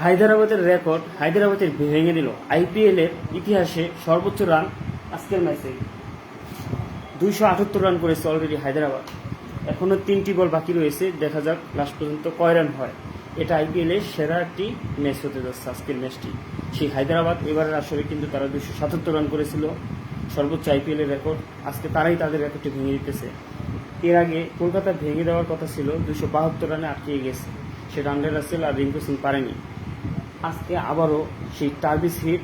হায়দ্রাবাদের রেকর্ড হায়দ্রাবাদের ভেঙে দিল। আইপিএল এর ইতিহাসে সর্বোচ্চ রান আজকের ম্যাচে দুইশো আটাত্তর রান করেছে অলরেডি হায়দ্রাবাদ। এখনও তিনটি বল বাকি রয়েছে, দেখা যাক লাস্ট পর্যন্ত কয় রান হয়। এটা আইপিএল এর সেরা একটি ম্যাচ হতে যাচ্ছে আজকের ম্যাচটি সেই হায়দ্রাবাদ এবারের আসরে কিন্তু তারা দুইশো সাতাত্তর রান করেছিল। সর্বোচ্চ আইপিএল এর রেকর্ড আজকে তারাই তাদের রেকর্ডটি ভেঙে দিতেছে। এর আগে কলকাতা ভেঙে দেওয়ার কথা ছিল দুশো বাহাত্তর রানে আটকে গেছে। সেটা আন্ডার রাসেল আর রিঙ্কু সিং পারেনি। আজকে আবারও সেই টার্বিস হিট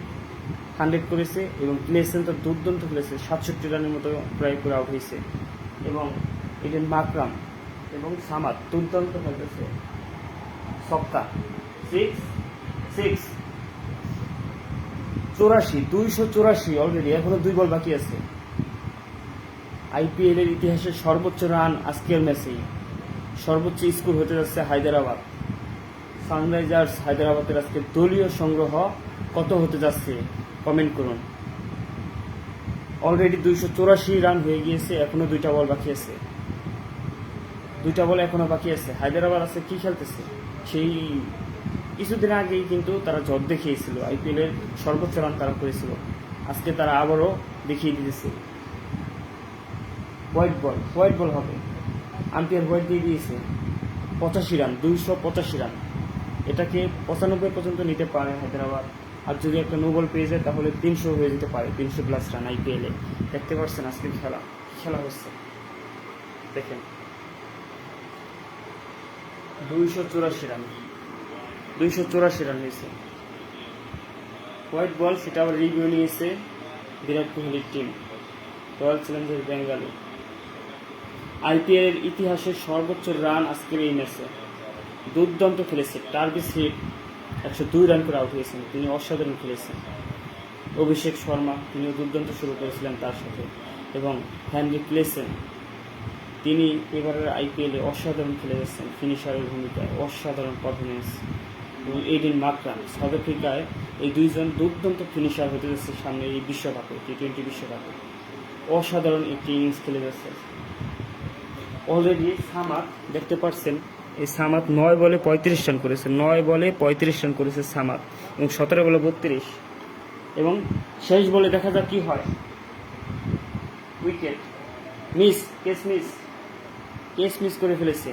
হান্ড্রেড করেছে এবং প্লেসেন তো দুর্দান্ত খেলেছে, সাতষট্টি রানের মতো প্রায় করে আউট হয়েছে। এবং এডেন মাকরাম এবং সামাদ দুর্দান্ত খেলতেছে। সপ্তাহ সিক্স সিক্স চৌরাশি, দুইশো চৌরাশি অলরেডি এখনও দুই বল বাকি আছে। আইপিএল এর ইতিহাসে সর্বোচ্চ রান আজকের ম্যাচেই সর্বোচ্চ স্কোর হতে যাচ্ছে হায়দ্রাবাদ। সানরাইজার্স হায়দ্রাবাদের আজকে দলীয় সংগ্রহ কত হতে যাচ্ছে? কমেন্ট করুন। অলরেডি দুইশো চৌরাশি রান হয়ে গিয়েছে, এখনও দুইটা বল বাকি আছে। দুইটা বল এখনও বাকি আছে। হায়দ্রাবাদ আছে কি খেলতেছে? সেই কিছুদিন আগেই কিন্তু তারা ঝড় দেখিয়েছিল। আইপিএল এর সর্বোচ্চ রান তারা করেছিল। আজকে তারা আবারও দেখিয়ে দিতেছে। হোয়াইট বল হোয়াইট বল হবে। আম্পায়ার হোয়াইট দিয়ে দিয়েছে। পঁচাশি রান, দুইশো পঁচাশি রান। এটাকে পঁচানব্বই পর্যন্ত নিতে পারে হায়দ্রাবাদ। আর যদি একটা নো বল পেয়ে যায়, তাহলে তিনশো হয়ে যেতে পারে, তিনশো প্লাস রান আইপিএলে দেখতে পাচ্ছেন আজকের খেলা। খেলা হচ্ছে। দেখেন। দুইশো চুরাশি রান দুইশো চুরাশি রান হয়েছে। হোয়াইট বল, সেটা আবার রিভিউ নিয়েছে বিরাট কোহলির team Royal Challengers Bengaluru. IPL এর ইতিহাসের সর্বোচ্চ রান আজকের এই ম্যাচে দুর্দান্ত খেলেছে। টার্গেট হিট একশো দুই রান করে আউট হয়েছেন। তিনি অসাধারণ খেলেছেন। অভিষেক শর্মা, তিনিও দুর্দান্ত শুরু করেছিলেন তার সাথে। এবং হ্যানরি প্লেসেন তিনি এবারের আইপিএলে অসাধারণ খেলে যাচ্ছেন ফিনিশারের ভূমিকায় অসাধারণ পারফরমেন্স এবং এইডিন মাকরান সাউথ আফ্রিকায় এই দুইজন দুর্দান্ত ফিনিশার হতে যাচ্ছে সামনে এই বিশ্বকাপে টি টোয়েন্টি বিশ্বকাপে। অসাধারণ একটি ইনিংস খেলে যাচ্ছে অলরেডি সামাত দেখতে পাচ্ছেন এই সামাত নয় বলে পঁয়ত্রিশ রান করেছে, নয় বলে পঁয়ত্রিশ রান করেছে সামাত এবং সতেরো বলে বত্রিশ। এবং শেষ বলে দেখা যাক কি হয়। Wicket miss case miss case miss করে ফেলেছে।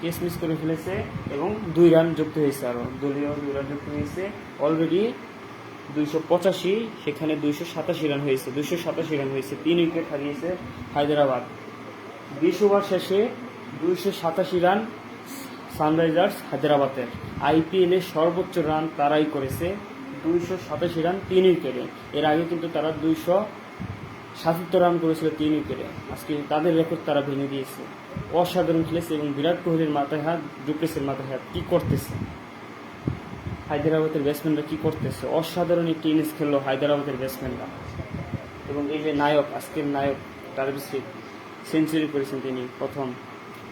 কেস মিস করে ফেলেছে এবং দুই রান যুক্ত হয়েছে আরও দলীয় দুই রান যুক্ত হয়েছে। অলরেডি দুইশো পঁচাশি, সেখানে দুইশো সাতাশি রান হয়েছে। দুইশো সাতাশি রান হয়েছে। তিন উইকেট হারিয়েছে হায়দ্রাবাদ। বিশ ওভার শেষে দুইশো সাতাশি রান সানরাইজার্স হায়দ্রাবাদের আইপিএলে সর্বোচ্চ রান তারাই করেছে। দুইশো সাতাশি রান, তিন উইকেটে। এর আগে কিন্তু তারা দুইশো সাতাত্তর রান করেছিল তিন উইকেটে। আজকে তাদের রেকর্ড তারা ভেঙে দিয়েছে। অসাধারণ খেলেছে এবং বিরাট কোহলির মাথায় হাত, ডুপ্লেসের মাথায় হাত, কী করতেছে? হায়দ্রাবাদের ব্যাটসম্যানরা কী করতেছে? অসাধারণ একটি ইনিংস খেললো হায়দ্রাবাদের ব্যাটসম্যানরা এবং এই যে নায়ক, আজকের নায়ক টার্ভিস সেঞ্চুরি করেছেন তিনি প্রথম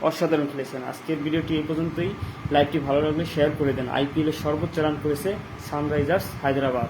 অসাধারণ খেলেছেন। আজকের ভিডিওটি এই পর্যন্তই। লাইভটি ভালো লাগলে শেয়ার করে দেন। আইপিএলের সর্বোচ্চ রান করেছে সানরাইজার্স হায়দ্রাবাদ।